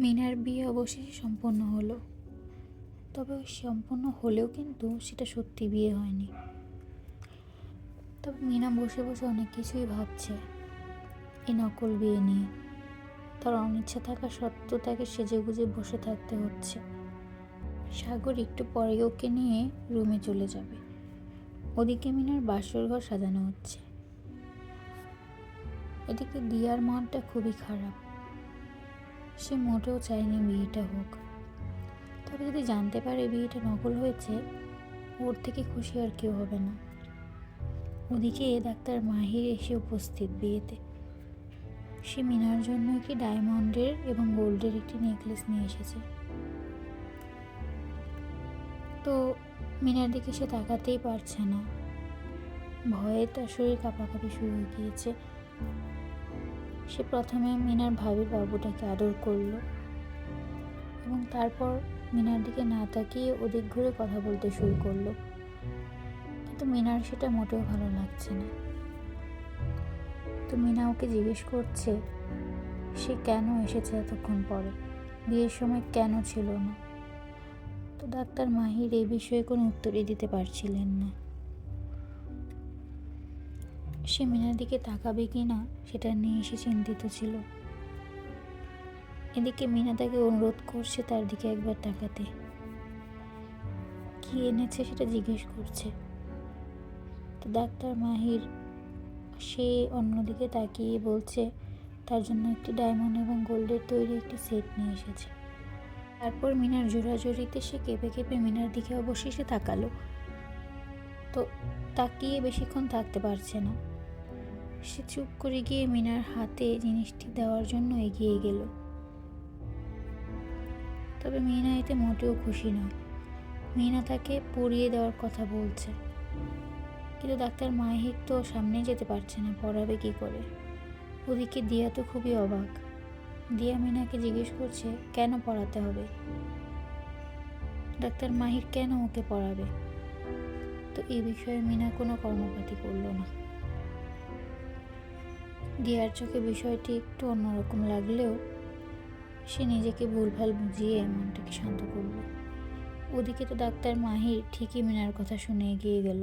মিনার বিয়ে অবশেষে সম্পন্ন হলো। তবে সম্পন্ন হলেও কিন্তু সেটা সত্যি বিয়ে হয়নি। তবে মিনা বসে বসে অনেক কিছুই ভাবছে। এই নকল বিয়ে নিয়ে। তার অনিচ্ছা থাকা সত্ত্বেও তাকে সেজে গুজে বসে থাকতে হচ্ছে। সাগর একটু পরে ওকে নিয়ে রুমে চলে যাবে। ওদিকে মিনার বাসর ঘর সাজানো হচ্ছে। এদিকে দিয়ার মনটা খুবই খারাপ। সে মোটেও চায়নি বিয়েটা হোক। তবে যদি জানতে পারে বিয়েটা নকল হয়েছে, ওর থেকে খুশি আর কেউ হবে না। ওদিকে ডাক্তার মাহির এসে উপস্থিত বিয়েতে। সে মিনার জন্য একটি ডায়মন্ডের এবং গোল্ডের একটি নেকলেস নিয়ে এসেছে। তো মিনার দিকে সে তাকাতেই পারছে না। ভয়ে তার শরীর কাঁপাকাঁপি শুরু হয়ে গিয়েছে। সে প্রথমে মিনার ভাবির বাবুটাকে আদর করল এবং তারপর মিনার দিকে না তাকিয়ে ওদিক ঘুরে কথা বলতে শুরু করল। কিন্তু মিনার সেটা মোটেও ভালো লাগছে না। তো মিনা ওকে জিজ্ঞেস করছে, সে কেন এসেছে এতক্ষণ পরে? বিয়ের সময় কেন ছিল না? তো ডাক্তার মাহির এই বিষয়ে কোনো উত্তরই দিতে পারছিলেন না। সে মিনার দিকে তাকাবে কি না, সেটা নিয়ে সে চিন্তিত ছিল। এদিকে মিনা তাকে অনুরোধ করছে তার দিকে একবার তাকাতে। কি এনেছে সেটা জিজ্ঞেস করছে। তো ডাক্তার মাহির সে অন্যদিকে তাকিয়ে বলছে, তার জন্য একটি ডায়মন্ড এবং গোল্ডের তৈরি একটি সেট নিয়ে এসেছে। তারপর মিনার জোড়াজোড়িতে সে কেঁপে কেঁপে মিনার দিকে অবশেষে তাকালো। তো তাকিয়ে বেশিক্ষণ থাকতে পারছে না। সে চুপ করে গিয়ে মিনার হাতে জিনিসটি দেওয়ার জন্য এগিয়ে গেল। তবে মিনা এতে মোটেও খুশি নয়। মিনা তাকে পড়িয়ে দেওয়ার কথা বলছে। কিন্তু ডাক্তার মাহিক তো সামনে যেতে পারছে না, পড়াবে কি করে? ওদিকে দিয়া তো খুবই অবাক। দিয়া মিনাকে জিজ্ঞেস করছে, কেন পড়াতে হবে? ডাক্তার মাহির কেন ওকে পড়াবে? তো এই বিষয়ে মিনা কোনো কর্মপাতি করল না। দিয়ার চোখে বিষয়টি একটু অন্যরকম লাগলেও সে নিজেকে ভুলভাল বুঝিয়ে মনটাকে শান্ত করল। ওদিকে তো ডাক্তার মাহির ঠিকই মিনার কথা শুনে এগিয়ে গেল।